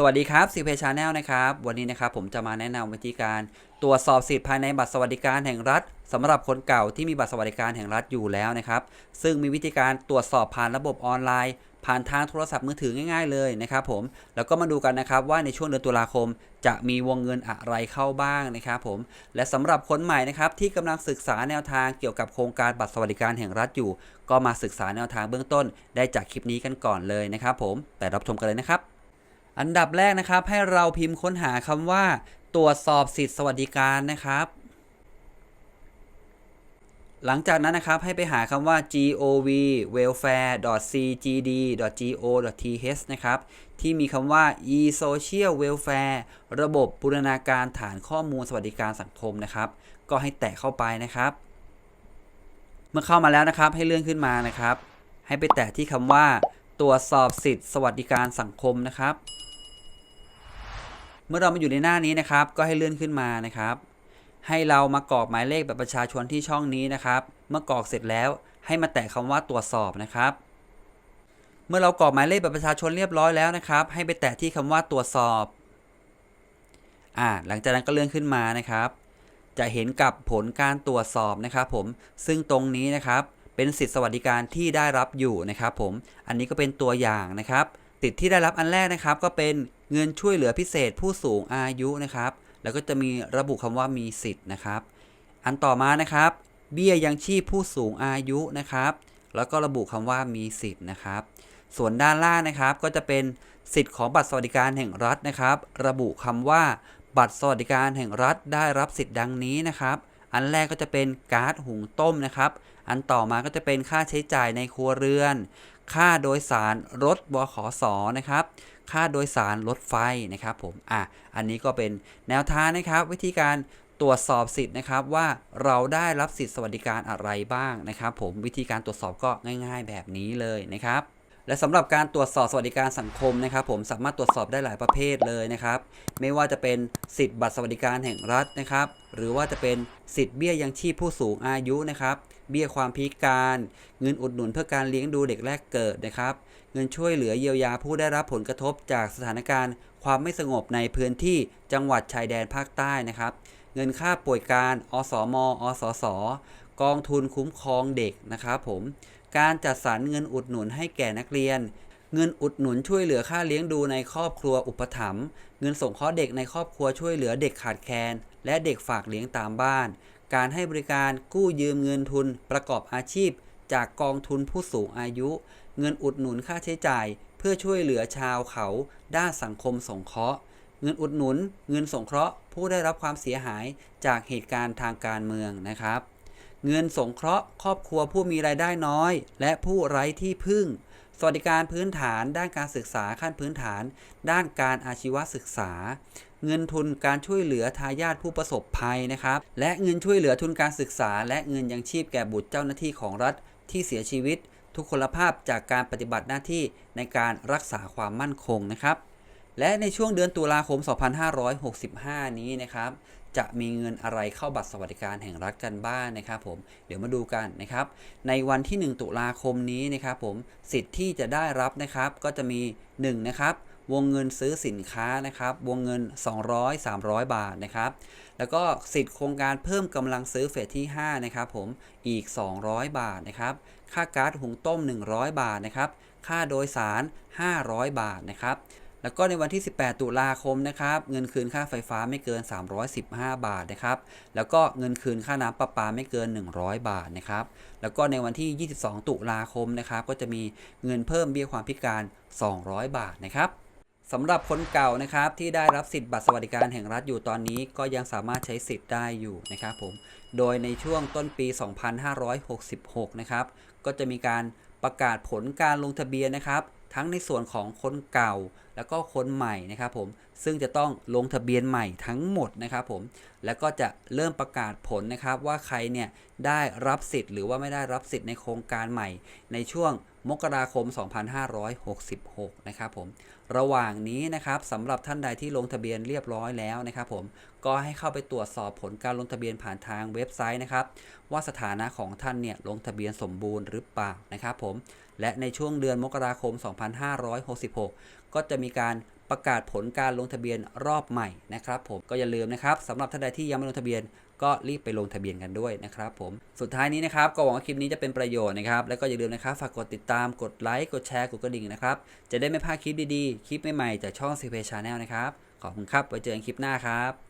สวัสดีครับซีเพชาแนลนะครับ วันนี้นะครับผมจะมาแนะนำวิธีการตรวจสอบสิทธิ์ภายในบัตรสวัสดิการแห่งรัฐสำหรับคนเก่าที่มีบัตรสวัสดิการแห่งรัฐอยู่แล้วนะครับ ซึ่งมีวิธีการตรวจสอบผ่านระบบออนไลน์ ผ่านทางโทรศัพท์มือถือง่าย ๆ เลยนะครับผมแล้วก็มาดูกันนะครับว่าในช่วงเดือนตุลาคม จะมีวงเงินอะไรเข้าบ้างนะครับผมและสำหรับคนใหม่นะครับที่กำลังศึกษาแนวทางเกี่ยวกับโครงการบัตรสวัสดิการแห่งรัฐอยู่ ก็มาศึกษาแนวทางเบื้องต้น ได้จากคลิปนี้กันก่อนเลยนะครับผมแต่รับชมกันเลยนะครับ อันดับแรกนะครับ ให้เราพิมพ์ค้นหาคำว่า ตรวจสอบสิทธิสวัสดิการนะครับ หลังจากนั้นนะครับให้ไปหาคำว่า gov welfare cgd go th นะครับ ที่มีคำว่า e social welfare ระบบบูรณาการฐานข้อมูลสวัสดิการสังคมนะครับ ก็ให้แตะเข้าไปนะครับ เมื่อเข้ามาแล้วนะครับให้เลื่อนขึ้นมานะครับ ให้ไปแตะที่คำว่า ตรวจสอบสิทธิสวัสดิการสังคมนะครับ เมื่อเรามาอยู่ในหน้านี้นะครับ ก็ให้เลื่อนขึ้นมานะครับ ให้เรามากรอกหมายเลขแบบประชาชนที่ช่องนี้นะครับ เมื่อกรอกเสร็จแล้วให้มาแตะคำว่าตรวจสอบนะครับ เมื่อเรากรอกหมายเลขแบบประชาชนเรียบร้อยแล้วนะครับ ให้ไปแตะที่คำว่าตรวจสอบอ่าหลังจากนั้นก็เลื่อนขึ้นมานะครับ จะเห็นกับผลการตรวจสอบนะครับ ผมซึ่งตรงนี้นะครับเป็นสิทธิสวัสดิการที่ได้รับอยู่นะครับ ผมอันนี้ก็เป็นตัวอย่างนะครับสิทธิที่ได้รับอันแรกนะครับ ก็เป็น เงินช่วยเหลือพิเศษผู้สูงอายุนะครับ แล้วก็จะมีระบุคำว่ามีสิทธิ์นะครับ อันต่อมานะครับ เบี้ยยังชีพผู้สูงอายุนะครับ แล้วก็ระบุคำว่ามีสิทธิ์นะครับ ส่วนด้านล่างนะครับก็จะเป็นสิทธิ์ของบัตรสวัสดิการแห่งรัฐนะครับ ระบุคำว่าบัตรสวัสดิการแห่งรัฐได้รับสิทธิ์ดังนี้นะครับ อันแรกก็จะเป็นก๊าซหุงต้มนะครับ อันต่อมาก็จะเป็นค่าใช้จ่ายในครัวเรือน ค่าโดยสารรถบขสนะครับ ค่าโดยสารรถไฟนะครับผม อะ อันนี้ก็เป็นแนวทางนะครับ วิธีการตรวจสอบสิทธิ์นะครับว่าเราได้รับสิทธิสวัสดิการอะไรบ้างนะครับ ผมวิธีการตรวจสอบก็ง่าย ๆ แบบนี้เลยนะครับ และสำหรับการตรวจสอบสวัสดิการสังคมนะครับ ผมสามารถตรวจสอบได้หลายประเภทเลยนะครับ ไม่ว่าจะเป็นสิทธิ์บัตรสวัสดิการแห่งรัฐนะครับ หรือว่าจะเป็นสิทธิ์เบี้ยยังชีพผู้สูงอายุนะครับ เบี้ยความพิการ เงินอุดหนุนเพื่อการเลี้ยงดูเด็กแรกเกิดนะครับ เงินช่วยเหลือเยียวยาผู้ได้รับผลกระทบจากสถานการณ์ ความไม่สงบในพื้นที่จังหวัดชายแดนภาคใต้นะครับ เงินค่าป่วยการ อสม อสส กองทุนคุ้มครองเด็กนะครับผม การจัดสรรเงินอุดหนุนให้แก่นักเรียน เงินอุดหนุนช่วยเหลือค่าเลี้ยงดูในครอบครัวอุปถัมภ์เงินสงเคราะห์เด็กในครอบครัวช่วยเหลือเด็กขาดแคลนและเด็กฝากเลี้ยงตามบ้าน การให้บริการกู้ยืมเงินทุนประกอบอาชีพ จากกองทุนผู้สูงอายุ เงินอุดหนุนค่าใช้จ่าย เพื่อช่วยเหลือชาวเขา ด้านสังคมสงเคราะห์ เงินอุดหนุน เงินสงเคราะห์ ผู้ได้รับความเสียหายจากเหตุการณ์ทางการเมืองนะครับ เงินสงเคราะห์ครอบครัวผู้มีรายได้น้อย และผู้ไร้ที่พึ่ง สวัสดิการพื้นฐาน ด้านการศึกษาขั้นพื้นฐาน ด้านการอาชีวศึกษา เงินทุนการช่วยเหลือทายาทผู้ประสบภัยนะครับ และเงินช่วยเหลือทุนการศึกษา และเงินยังชีพแก่บุตรเจ้าหน้าที่ของรัฐที่เสียชีวิต ทุกคนภาพจากการปฏิบัติหน้าที่ในการรักษาความมั่นคงนะครับ และในช่วงเดือนตุลาคม 2565 นี้นะครับจะมีเงินอะไรเข้าบัตรสวัสดิการแห่งรัฐกันบ้างนะครับผมเดี๋ยวมาดูกันนะครับ ในวันที่ 1 ตุลาคมนี้นะครับผมสิทธิ์ที่จะได้รับนะครับก็จะมี1นะครับวงเงินซื้อสินค้านะครับ วงเงิน 200 300 บาทนะครับ แล้วก็สิทธิ์โครงการเพิ่มกำลังซื้อเฟสที่ 5 นะครับผมอีก 200 บาทนะครับ ค่าก๊าซหุงต้ม 100 บาทนะครับ ค่าโดยสาร 500 บาทนะครับ แล้วก็ในวันที่ 18 ตุลาคมนะครับ เงินคืนค่าไฟฟ้าไม่เกิน 315 บาทนะครับ แล้วก็เงินคืนค่าน้ำประปาไม่เกิน 100 บาทนะครับ แล้วก็ในวันที่ 22 ตุลาคมนะครับ ก็จะมีเงินเพิ่มเบี้ยความพิการ 200 บาทนะครับสำหรับคนเก่านะครับที่ได้รับสิทธิ์บัตรสวัสดิการแห่งรัฐอยู่ตอนนี้ก็ยังสามารถใช้สิทธิ์ได้อยู่นะครับผม โดยในช่วงต้นปี 2566 นะครับ ก็จะมีการประกาศผลการลงทะเบียนนะครับ ทั้งในส่วนของคนเก่าแล้วก็คนใหม่นะครับผมซึ่งจะต้องลงทะเบียนใหม่ทั้งหมดนะครับผมแล้วก็จะเริ่มประกาศผลนะครับว่าใครเนี่ยได้รับสิทธิ์หรือว่าไม่ได้รับสิทธิ์ในโครงการใหม่ในช่วงมกราคม 2566 นะครับผม ระหว่างนี้นะครับสำหรับท่านใดที่ลงทะเบียนเรียบร้อยแล้วนะครับผม ก็ให้เข้าไปตรวจสอบผลการลงทะเบียนผ่านทางเว็บไซต์นะครับ ว่าสถานะของท่านเนี่ยลงทะเบียนสมบูรณ์หรือเปล่านะครับผม และในช่วงเดือนมกราคม 2566 ก็จะมีการประกาศผลการลงทะเบียนรอบใหม่นะครับผม ก็อย่าลืมนะครับสำหรับท่านใดที่ยังไม่ลงทะเบียน ก็รีบไปลงทะเบียนกันด้วยนะครับผมสุดท้ายนี้นะครับก็หวังว่าคลิปนี้จะเป็นประโยชน์นะครับแล้วก็อย่าลืมนะครับฝากกดติดตามกดไลค์กดแชร์กดกระดิ่งนะครับจะได้ไม่พลาดคลิปดีๆคลิปใหม่ๆจากช่อง c p Channel นะครับขอบคุณครับไว้เจอกันคลิปหน้าครับ